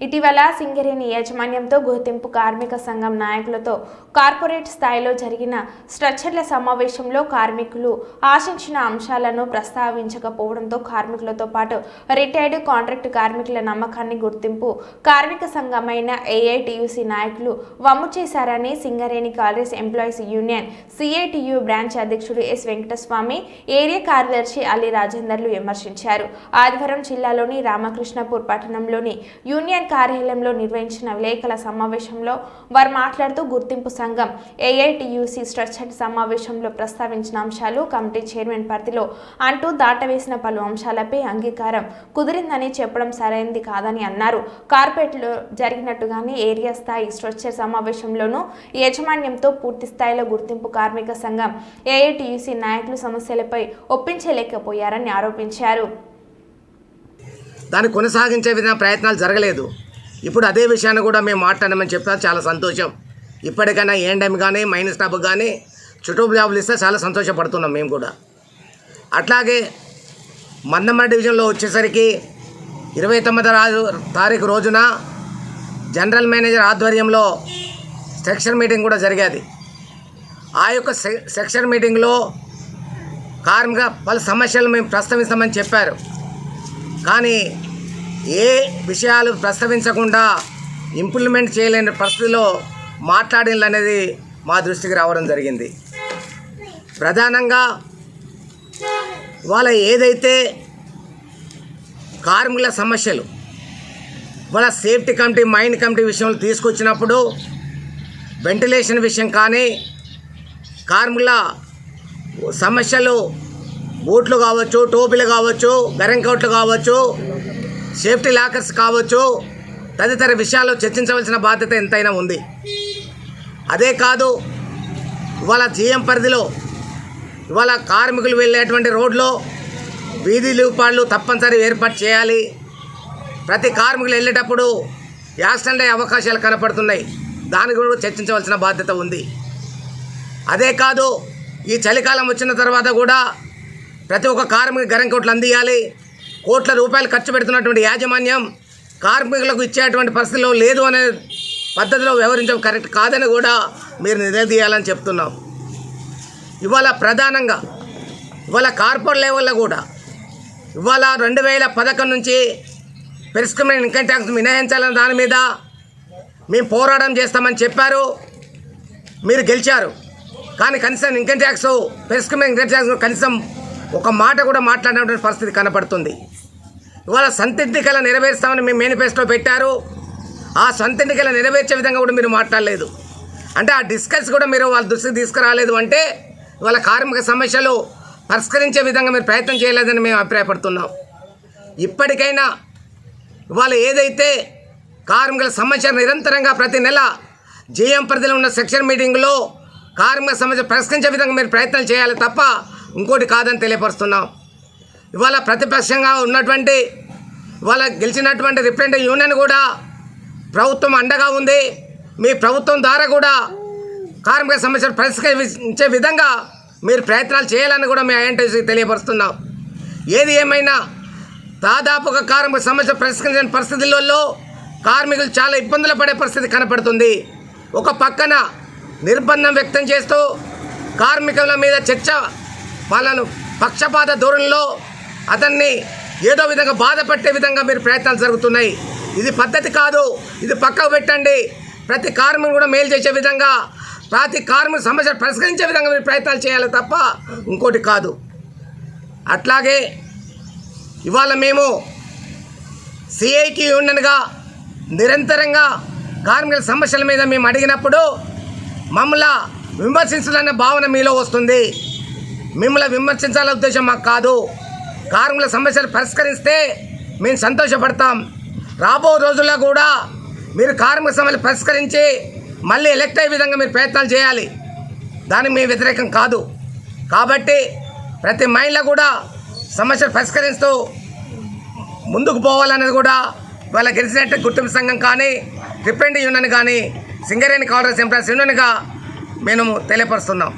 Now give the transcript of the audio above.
ఇటీవల సింగరేణి యాజమాన్యంతో గుర్తింపు కార్మిక సంఘం నాయకులతో కార్పొరేట్ స్థాయిలో జరిగిన స్ట్రక్చర్ల సమావేశంలో కార్మికులు ఆశించిన అంశాలను ప్రస్తావించకపోవడంతో కార్మికులతో పాటు రిటైర్డ్ కాంట్రాక్ట్ కార్మికుల నమ్మకాన్ని గుర్తింపు కార్మిక సంఘమైన A I T U C నాయకులు వమ్ము చేశారని Singareni college employees union C I T U branch అధ్యక్షుడు ఎస్ వెంకటస్వామి ఏరియా కార్యదర్శి అలీ రాజేందర్లు విమర్శించారు. ఆదివారం జిల్లాలోని రామకృష్ణపూర్ పట్టణంలోని యూనియన్ కార్యాలయంలో నిర్వహించిన విలేకరుల సమావేశంలో వారు మాట్లాడుతూ గుర్తింపు సంఘం ఏఐటియుసి స్ట్రచ్చర్ సమావేశంలో ప్రస్తావించిన అంశాలు కమిటీ చైర్మన్ పరిధిలో అంటూ దాటవేసిన పలు అంశాలపై అంగీకారం కుదిరిందని చెప్పడం సరైనది కాదని అన్నారు. కార్పొరేట్లో జరిగినట్టుగానే ఏరియా స్థాయి స్ట్రక్చర్ సమావేశంలోనూ యాజమాన్యంతో పూర్తి స్థాయిలో గుర్తింపు కార్మిక సంఘం ఏఐటియుసి నాయకులు సమస్యలపై ఒప్పించలేకపోయారని ఆరోపించారు. దాన్ని కొనసాగించే విధంగా ప్రయత్నాలు జరగలేదు. ఇప్పుడు అదే విషయాన్ని కూడా మేము మాట్లాడమని చెప్తా చాలా సంతోషం. ఇప్పటికైనా ఏండెమ్ కానీ మైనస్ టాప్ కానీ చుట్టూ జాబులు ఇస్తే చాలా సంతోషపడుతున్నాం మేము కూడా. అట్లాగే మందమ్మ డివిజన్లో వచ్చేసరికి ఇరవై తొమ్మిది రాజు తారీఖు రోజున జనరల్ మేనేజర్ ఆధ్వర్యంలో సెక్షన్ మీటింగ్ కూడా జరిగేది. ఆ యొక్క సె- సెక్షన్ మీటింగ్లో కార్మిక పలు సమస్యలు మేము ప్రస్తావిస్తామని చెప్పారు. కానీ ఏ విషయాలు ప్రస్తావించకుండా ఇంప్లిమెంట్ చేయలేని పరిస్థితిలో మాట్లాడింది అనేది మా దృష్టికి రావడం జరిగింది. ప్రధానంగా వాళ్ళ ఏదైతే కార్మికుల సమస్యలు వాళ్ళ సేఫ్టీ కమిటీ మైండ్ కమిటీ విషయంలో తీసుకొచ్చినప్పుడు వెంటిలేషన్ విషయం కానీ కార్మికుల సమస్యలు బూట్లు కావచ్చు టోపీలు కావచ్చు గరంకౌట్లు కావచ్చు సేఫ్టీ లాకర్స్ కావచ్చు తదితర విషయాలు చర్చించవలసిన బాధ్యత ఎంతైనా ఉంది. అదే కాదు ఇవాళ జీఎం పరిధిలో ఇవాళ కార్మికులు వెళ్ళేటువంటి రోడ్లో వీధి లూపాళ్ళు తప్పనిసరి ఏర్పాటు చేయాలి. ప్రతి కార్మికులు వెళ్ళేటప్పుడు యాక్సిడెంట్ అయ్యే అవకాశాలు కనపడుతున్నాయి. దాని కూడా చర్చించవలసిన బాధ్యత ఉంది. అదే కాదు ఈ చలికాలం వచ్చిన తర్వాత కూడా ప్రతి ఒక్క కార్మిక గరం కోట్లు అందియాలి. కోట్ల రూపాయలు ఖర్చు పెడుతున్నటువంటి యాజమాన్యం కార్మికులకు ఇచ్చేటువంటి పరిస్థితిలో లేదు అనే పద్ధతిలో వ్యవహరించడం కరెక్ట్ కాదని కూడా మీరు నిలదీయాలని చెప్తున్నాం. ఇవాళ ప్రధానంగా ఇవాళ కార్పొరేట్ లెవెల్లో కూడా ఇవాళ రెండు వేల పథకం నుంచి పెరుస్క్రిమినల్ ఇన్కమ్ ట్యాక్స్ మినహాయించాలన్న దాని మీద మేము పోరాటం చేస్తామని చెప్పారు. మీరు గెలిచారు. కానీ కనీసం ఇన్కమ్ ట్యాక్స్ పెరుస్క్రిమినల్ ఇన్కమ్ ట్యాక్స్ కనీసం ఒక మాట కూడా మాట్లాడినటువంటి పరిస్థితి కనపడుతుంది. ఇవాళ సంతింటికల నెరవేరుస్తామని మేము మేనిఫెస్టో పెట్టారు. ఆ సంతింటికల నెరవేర్చే విధంగా కూడా మీరు మాట్లాడలేదు. అంటే ఆ డిస్కస్ కూడా మీరు వాళ్ళ దృష్టికి తీసుకురాలేదు అంటే ఇవాళ కార్మిక సమస్యలు పరిష్కరించే విధంగా మీరు ప్రయత్నం చేయలేదని మేము అభిప్రాయపడుతున్నాం. ఇప్పటికైనా ఇవాళ ఏదైతే కార్మికుల సమస్య నిరంతరంగా ప్రతి నెల జేఎం పరిధిలో ఉన్న సెక్షన్ మీటింగ్లో కార్మిక సమస్య పరిష్కరించే విధంగా మీరు ప్రయత్నం చేయాలి తప్ప ఇంకోటి కాదని తెలియపరుస్తున్నాం. ఇవాళ ప్రతిపక్షంగా ఉన్నటువంటి ఇవాళ గెలిచినటువంటి రిప్రజెంటేటివ్ యూనియన్ కూడా ప్రభుత్వం అండగా ఉంది. మీ ప్రభుత్వం ద్వారా కూడా కార్మిక సమస్యలు పరిష్కరించే విధంగా మీరు ప్రయత్నాలు చేయాలని కూడా మేము ఐఎన్టీసీకి తెలియపరుస్తున్నాం. ఏది ఏమైనా దాదాపుగా కార్మిక సమస్య పరిష్కరించిన పరిస్థితులలో కార్మికులు చాలా ఇబ్బందులు పడే పరిస్థితి కనపడుతుంది. ఒక పక్కన నిర్బంధం వ్యక్తం చేస్తూ కార్మికుల మీద చర్చ వాళ్ళను పక్షపాత ధోరణిలో అతన్ని ఏదో విధంగా బాధ పెట్టే విధంగా మీరు ప్రయత్నాలు జరుగుతున్నాయి. ఇది పద్ధతి కాదు ఇది పక్కకు పెట్టండి. ప్రతి కార్మికుడు కూడా మేలు చేసే విధంగా ప్రతి కార్మిక సమస్యలు పరిష్కరించే విధంగా మీరు ప్రయత్నాలు చేయాలి తప్ప ఇంకోటి కాదు. అట్లాగే ఇవాళ మేము సిఐటి యూనియన్గా నిరంతరంగా కార్మికుల సమస్యల మీద మేము అడిగినప్పుడు మమ్మల్ని విమర్శించాలనే భావన మీలో వస్తుంది. మిమ్మల్ని విమర్శించాలనే ఉద్దేశం మాకు కాదు. కార్మికుల సమస్యలు పరిష్కరిస్తే మేము సంతోషపడతాం. రాబో రోజుల్లో కూడా మీరు కార్మిక సమస్యలు పరిష్కరించి మళ్ళీ ఎలక్ట్ అయ్యే విధంగా మీరు ప్రయత్నాలు చేయాలి. దానికి మీ వ్యతిరేకం కాదు. కాబట్టి ప్రతి మైండ్లో కూడా సమస్యలు పరిష్కరిస్తూ ముందుకు పోవాలనేది కూడా వాళ్ళ గెలిచినట్టు గుర్తింపు సంఘం కానీ రిప్రెంట్ యూనియన్ కానీ సింగరేణి కాంగ్రెస్ ఎంప్లాయీస్ యూనియన్గా మేము తెలియపరుస్తున్నాం.